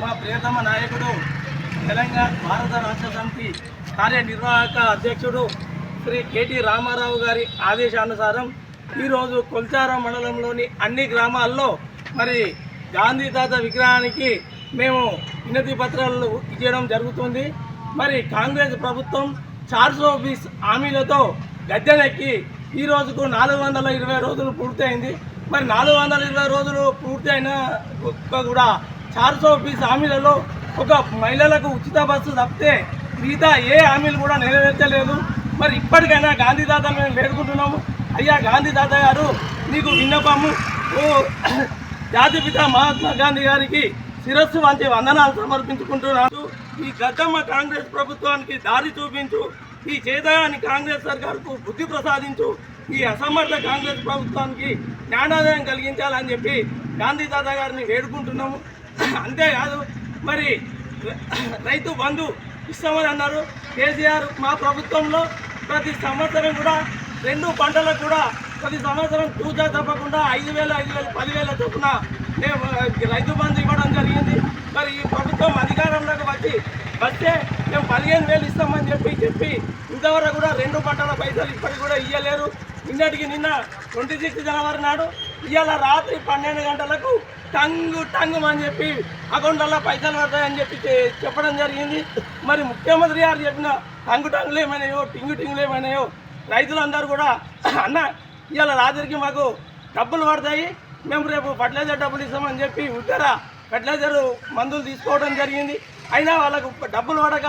మా ప్రియతమ నాయకుడు తెలంగాణ భారత రాష్ట్ర సమితి కార్యనిర్వాహక అధ్యక్షుడు శ్రీ కేటీ రామారావు గారి ఆదేశానుసారం ఈరోజు కొల్చారం మండలంలోని అన్ని గ్రామాల్లో మరి గాంధీ తాత విగ్రహానికి మేము వినతి పత్రాలు ఇచ్చేయడం జరుగుతుంది. మరి కాంగ్రెస్ ప్రభుత్వం చార్సో బీస్ హామీలతో గద్దెనెక్కి ఈ రోజుకు నాలుగు వందల ఇరవై రోజులు పూర్తయింది. మరి నాలుగు వందల ఇరవై రోజులు పూర్తయిన కూడా చార్సో బీస్ హామీలలో ఒక మహిళలకు ఉచిత బస్సు తప్పితే మిగతా ఏ హామీలు కూడా నెరవేర్చలేదు. మరి ఇప్పటికైనా గాంధీ తాత మేము వేడుకుంటున్నాము. అయ్యా గాంధీ తాత గారు నీకు విన్నపము. ఓ జాతిపిత మహాత్మా గాంధీ గారికి శిరస్సు వంటి వందనాలు సమర్పించుకుంటున్నాను. ఈ గతమ్మ కాంగ్రెస్ ప్రభుత్వానికి దారి చూపించు. ఈ చేదయాన్ని కాంగ్రెస్ సర్కార్కు బుద్ధి ప్రసాదించు. ఈ అసమర్థ కాంగ్రెస్ ప్రభుత్వానికి జ్ఞానోదయం కలిగించాలని చెప్పి గాంధీ తాత గారిని వేడుకుంటున్నాము. అంతేకాదు మరి రైతు బంధు ఇస్తామని అన్నారు. కేసీఆర్ మా ప్రభుత్వంలో ప్రతి సంవత్సరం కూడా రెండు పంటలకు కూడా ప్రతి సంవత్సరం తూచా తప్పకుండా ఐదు వేల ఐదు వేలు పదివేల చొప్పున మేము రైతు బంధు ఇవ్వడం జరిగింది. మరి ఈ ప్రభుత్వం అధికారంలోకి వచ్చి వస్తే మేము పదిహేను వేలు ఇస్తామని చెప్పి చెప్పి ఇంతవరకు కూడా రెండు పంటల పైసలు ఇప్పటికి కూడా ఇవ్వలేరు నిన్నటికి నిన్న ట్వంటీ సిక్స్ జనవరి నాడు ఇవాళ రాత్రి పన్నెండు గంటలకు టంగు టంగు అని చెప్పి అకౌంట్లలో పైసలు పడతాయని చెప్పి చెప్పడం జరిగింది. మరి ముఖ్యమంత్రి గారు చెప్పిన టంగు టంగులు ఏమైనాయో టింగు టింగులు ఏమైనాయో రైతులందరూ కూడా అన్న ఇవాళ రాత్రికి మాకు డబ్బులు పడతాయి. మేము రేపు ఫర్టిలైజర్ డబ్బులు ఇస్తామని చెప్పి ఉత్తర ఫర్టిలైజర్ మందులు తీసుకోవడం జరిగింది. అయినా వాళ్ళకు డబ్బులు పడక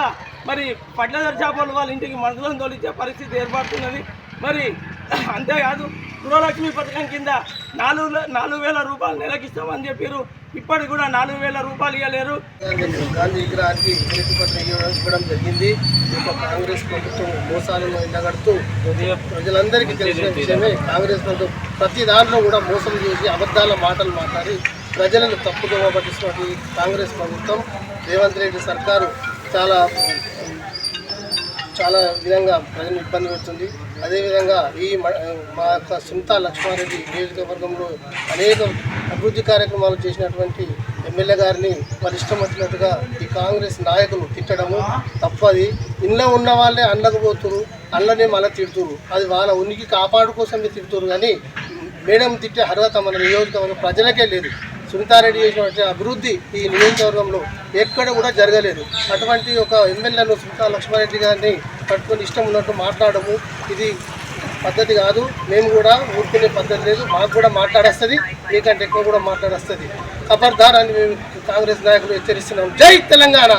మరి ఫర్టిలైజర్ చేపలు వాళ్ళ ఇంటికి మందులను తోలిచ్చే పరిస్థితి ఏర్పడుతున్నది. మరి అంతేకాదు గృహలక్ష్మి పథకం కింద నాలుగు నాలుగు వేల రూపాయలు నెలకిస్తామని చెప్పారు ఇప్పటికి కూడా నాలుగు వేల రూపాయలు ఇవ్వలేరు గాంధీ విగ్రహానికి వినతి పత్రం ఇవ్వడం జరిగింది కాంగ్రెస్ ప్రభుత్వం మోసాలను ఎండగడుతూ ప్రజలందరికీ తెలిసిన విషయమే కాంగ్రెస్ ప్రభుత్వం ప్రతి దాంట్లో కూడా మోసం చేసి అబద్ధాల మాటలు మాట్లాడి ప్రజలను తప్పుగా పట్టిస్తున్నటువంటి కాంగ్రెస్ ప్రభుత్వం రేవంత్ రెడ్డి సర్కారు చాలా చాలా విధంగా ప్రజలు ఇబ్బంది పెడుతుంది. అదేవిధంగా ఈ మా యొక్క సుంతా లక్ష్మారెడ్డి నియోజకవర్గంలో అనేక అభివృద్ధి కార్యక్రమాలు చేసినటువంటి ఎమ్మెల్యే గారిని వాళ్ళు ఇష్టం వచ్చినట్టుగా ఈ కాంగ్రెస్ నాయకులు తిట్టడము తప్పది. ఇంట్లో ఉన్న వాళ్ళే అండకపోతురు పోతురు అండ్లనే మళ్ళీ తిడుతురు. అది వాళ్ళ ఉనికి కాపాడు కోసమే తిడుతురు. కానీ మేడం తిట్టే అర్హత మన నియోజకవర్గం ప్రజలకే లేదు. సునీతారెడ్డి చేసినటువంటి అభివృద్ధి ఈ నియోజకవర్గంలో ఎక్కడ కూడా జరగలేదు. అటువంటి ఒక ఎమ్మెల్యేను సునీతా లక్ష్మారెడ్డి గారిని పట్టుకొని ఇష్టం ఉన్నట్టు మాట్లాడము ఇది పద్ధతి కాదు. మేము కూడా ఊరుకునే పద్ధతి లేదు మాకు కూడా మాట్లాడేస్తుంది మీకంటే ఎక్కువ కూడా మాట్లాడేస్తుంది. ఖబర్దార్ అని మేము కాంగ్రెస్ నాయకులు హెచ్చరిస్తున్నాం. జై తెలంగాణ!